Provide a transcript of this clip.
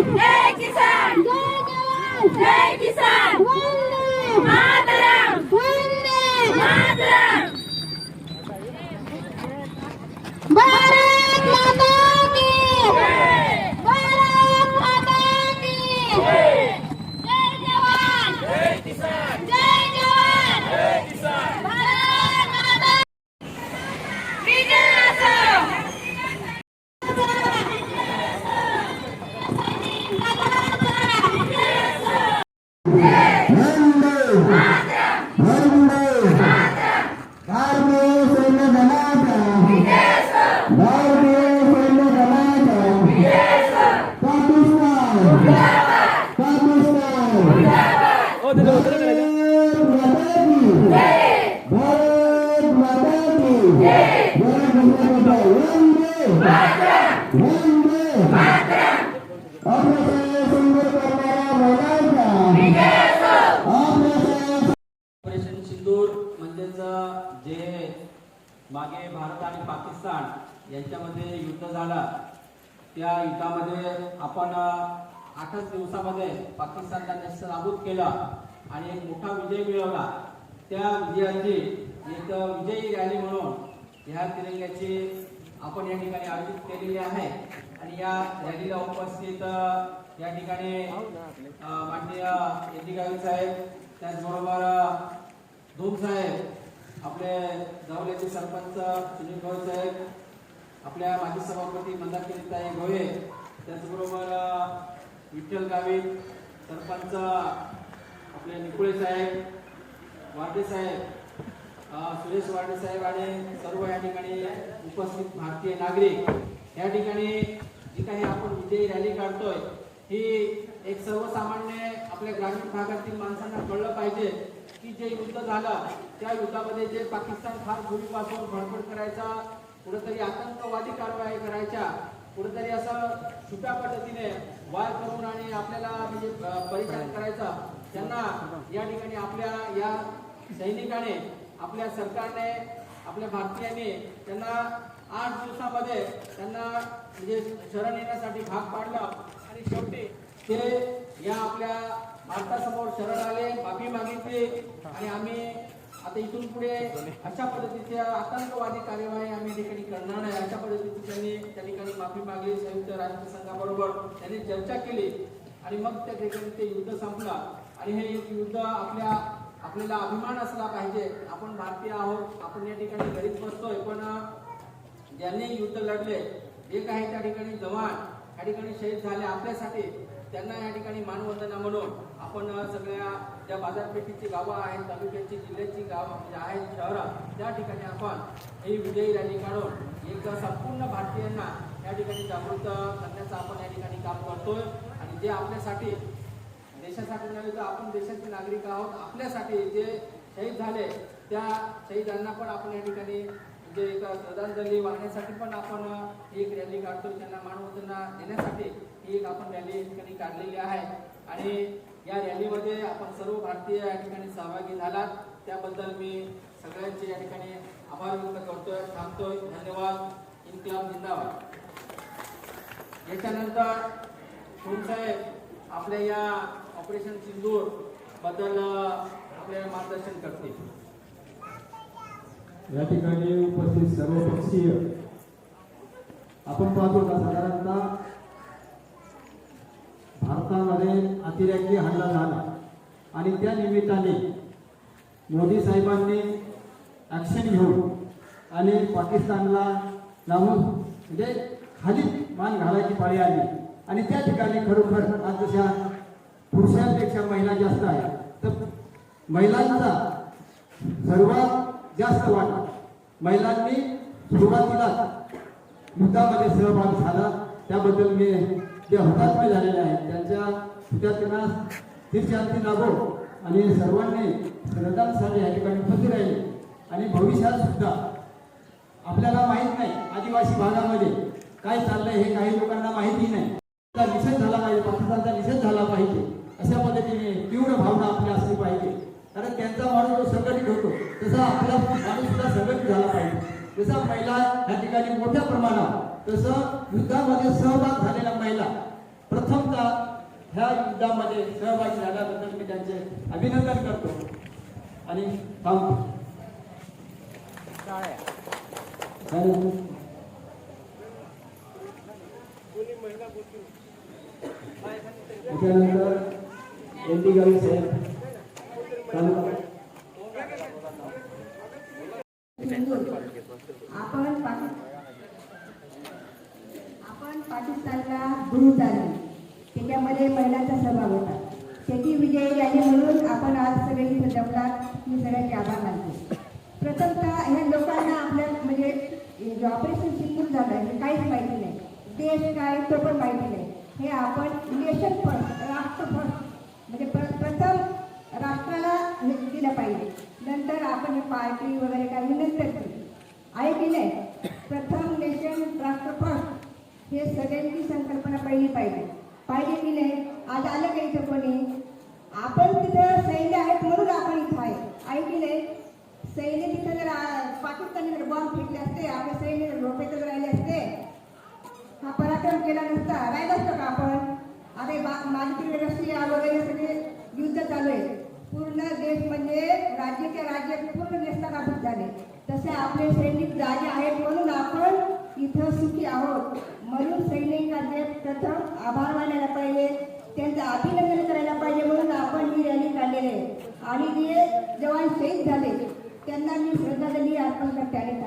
जय किसान जय किसान मातरम मातरम भारत माता की भारत माता की जय जवान जय किसान जय जवान जय किसान भारत माता विजय असो वंदे वंदे भारतीय सैन्य दलाचा भारतीय सैन्य दलाचा पाकिस्तान पाकिस्तान भारत माता की भारत माता की जय माता वंदे वंदे आपल्या सुंदर करणाऱ्या महिलांचा आपल्या ऑपरेशन सिंदूर म्हणजेच जे मागे भारत आणि पाकिस्तान यांच्यामध्ये युद्ध झालं त्या युद्धामध्ये आपण आठच दिवसामध्ये पाकिस्तानला नेस्तनाबूत केलं आणि एक मोठा विजय मिळवला. त्या विजयाची एक विजयी रॅली म्हणून ह्या तिरंग्याचे आपण या ठिकाणी आयोजित केलेली आहे. आणि या रॅलीला उपस्थित या ठिकाणी माननीय एटी गावी साहेब त्याचबरोबर अ, धूम साहेब आपले जावल्याचे सरपंच सुनील भाऊ साहेब आपल्या माजी सभापती मंदाकिरीताई गोये त्याचबरोबर विठ्ठल गावित सरपंच आपले निकुळे साहेब वाटे साहेब सुरेश वाडे साहेब आणि सर्व या ठिकाणी उपस्थित भारतीय नागरिक. या ठिकाणी जी काही आपण विजयी रॅली काढतोय ही एक सर्वसामान्य आपल्या ग्रामीण भागातील माणसांना कळलं पाहिजे की जे युद्ध झालं त्या युद्धामध्ये जे पाकिस्तान फार पूर्वीपासून भडभड करायचा कुठेतरी आतंकवादी कारवाई करायच्या कुठेतरी असं छुप्या पद्धतीने वार करून आणि आपल्याला म्हणजे परिचय परिचालन करायचा त्यांना या ठिकाणी आपल्या या सैनिकाने आपल्या सरकारने आपल्या भारतीयांनी त्यांना आठ दिवसामध्ये त्यांना म्हणजे शरण येण्यासाठी भाग पाडलं. आणि शेवटी ते या आपल्या भारतासमोर शरण आले माफी मागितली. आणि आम्ही आता इथून पुढे अशा पद्धतीच्या आतंकवादी कार्यवाही आम्ही ठिकाणी करणार नाही. अशा पद्धतीची त्यांनी त्या ठिकाणी माफी मागली संयुक्त राष्ट्र संघाबरोबर त्यांनी चर्चा केली. आणि मग त्या ठिकाणी ते युद्ध संपलं. आणि हे एक युद्ध आपल्या आपल्याला अभिमान असला पाहिजे. आपण भारतीय आहोत आपण या ठिकाणी घरीच बसतोय पण ज्यांनी युद्ध लढले जे काही त्या ठिकाणी जवान या ठिकाणी शहीद झाले आपल्यासाठी त्यांना या ठिकाणी मानवंदना म्हणून आपण सगळ्या ज्या बाजारपेठेची गावं आहेत तालुक्याची जिल्ह्याची गावं म्हणजे आहेत शहरं त्या ठिकाणी आपण ही विजयी रॅली काढून एक संपूर्ण भारतीयांना या ठिकाणी जागृत करण्याचं आपण या ठिकाणी काम करतोय. आणि जे आपल्यासाठी देशासाठी नव्हे तर आपण देशाचे नागरिक आहोत आपल्यासाठी जे शहीद झाले त्या शहीदांना पण आपण या ठिकाणी जे एक श्रद्धांजली वाहण्यासाठी पण आपण एक रॅली काढतो त्यांना मानवंदना देण्यासाठी ही एक आपण रॅली या ठिकाणी काढलेली आहे. आणि या रॅलीमध्ये आपण सर्व भारतीय या ठिकाणी सहभागी झालात. त्याबद्दल मी सगळ्यांचे या ठिकाणी आभार व्यक्त करतोय थांबतोय. धन्यवाद. इन्कलाब जिंदाबाद. याच्यानंतर साहेब आपल्या या ऑपरेशन सिंदूरबद्दल आपल्याला मार्गदर्शन करते. या ठिकाणी उपस्थित सर्व पक्षीय आपण पाहतो का साधारणतः भारतामध्ये अतिरेकी हल्ला झाला. आणि त्या निमित्ताने मोदी साहेबांनी ॲक्शन घेऊन आणि पाकिस्तानला लावून म्हणजे खाली मान घालायची पाळी आली आणि त्या ठिकाणी खरोखर आज जशा पुरुषांपेक्षा महिला जास्त आहेत तर महिलांचा सर्वात जास्त वाटा महिलांनी सुरुवातीला युद्धामध्ये सहभाग झाला. त्याबद्दल मी जे हुतात्मे झालेले आहेत त्यांच्या हुतात्म्यांना तीर्थशांती लागो आणि सर्वांनी श्रद्धांसाठी या ठिकाणी उपस्थित राहिले. आणि भविष्यात सुद्धा आपल्याला माहीत नाही आदिवासी भागामध्ये काय चाललंय हे काही लोकांना माहिती नाही. निषेध झाला पाहिजे पाकिस्तानचा निषेध झाला पाहिजे अशा पद्धतीने तीव्र भावना आपल्या कारण त्यांचा माणूस जो संघटित होतो तसा आपला माणूस सुद्धा संघटित झाला पाहिजे. जसा महिला या ठिकाणी मोठ्या प्रमाणात तसं युद्धामध्ये सहभाग झालेल्या महिला प्रथमतः ह्या युद्धामध्ये सहभागी झाल्याबद्दल मी त्यांचे अभिनंदन करतो. आणि थांबतो त्यानंतर त्याच्यानंतर एन डी गावी साहेब आपण आपण पाकिस्तानला दूर झाले. त्याच्यामध्ये महिलांचा सहभाग होता. त्याची विजय झाली म्हणून आपण आज सगळे इथे जमलात मी सगळ्यांचे आभार मानतो. प्रथमतः ह्या लोकांना आपल्या म्हणजे हे जे ऑपरेशन सिंदूर झालं हे काहीच माहिती नाही. देश काय तो पण माहिती नाही. हे आपण नेशन फर्स्ट राष्ट्र फर्स्ट म्हणजे प्र प्रथम राष्ट्राला हे दिलं पाहिजे. नंतर आपण पार्टी वगैरे काही नंतर आहे की नाही प्रथम नेशन राष्ट्र फर्स्ट हे सगळ्यांची संकल्पना पहिली पाहिजे. पाहिजे की नाही? आज आलं का इथं कोणी? आपण तिथं सैन्य आहेत म्हणून आपण इथं आहे. आहे की नाही? सैन्य तिथं जर पाकिस्तानी जर बॉम्ब फिटले असते आपले सैन्य जर झोपेत जर राहिले असते हा पराक्रम केला नसता. राहिला असतो का आपण? अरे बा- मालकी रशिया वगैरे सगळे युद्ध चालू आहे. पूर्ण देश म्हणजे राज्याच्या राज्यात पूर्ण नेस्तानाबूत झाले. तसे आपले सैनिक जागे आहेत म्हणून आपण इथं सुखी आहोत. म्हणून सैनिकांचे प्रथम आभार मानायला पाहिजे. त्यांचं अभिनंदन करायला पाहिजे म्हणून आपण ही रॅली काढलेली आहे. आणि जे जवान शहीद झाले त्यांना मी श्रद्धांजली अर्पण करते आणि